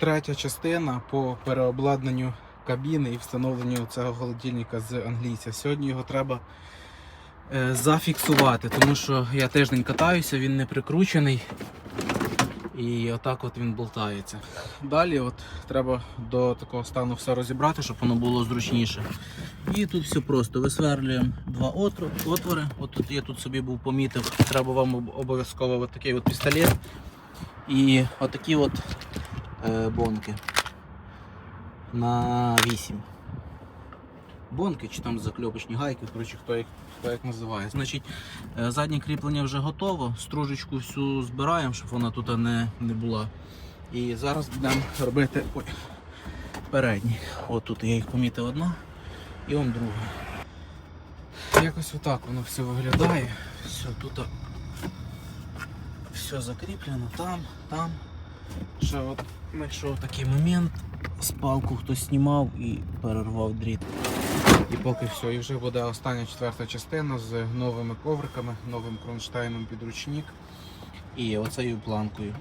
третя частина по переобладнанню кабіни і встановленню цього холодильника з англійця. Сьогодні його треба е, зафіксувати, тому що я тиждень катаюся, він не прикручений. І отак от він болтається. Далі от треба до такого стану все розібрати, щоб воно було зручніше. І тут все просто. Висверлюємо два отвори. От тут я тут собі був помітив. Треба вам обов'язково от такий от пістолет. І отакі от бонки на 8. Бонки чи там закльопочні гайки, коротше, хто їх хто як називає. Значить, е, заднє кріплення вже готово. Стружечку всю збираємо, щоб вона тут не, не була. І зараз будемо робити ой, передні. От тут я їх помітив одна і он друга. Якось отак воно все виглядає. Все, тут все закріплено, там, там. Ще от знайшов такий момент, з палку хтось знімав і перервав дріт. І поки все, і вже буде остання четверта частина з новими ковриками, новим кронштейном підручник і оцею планкою.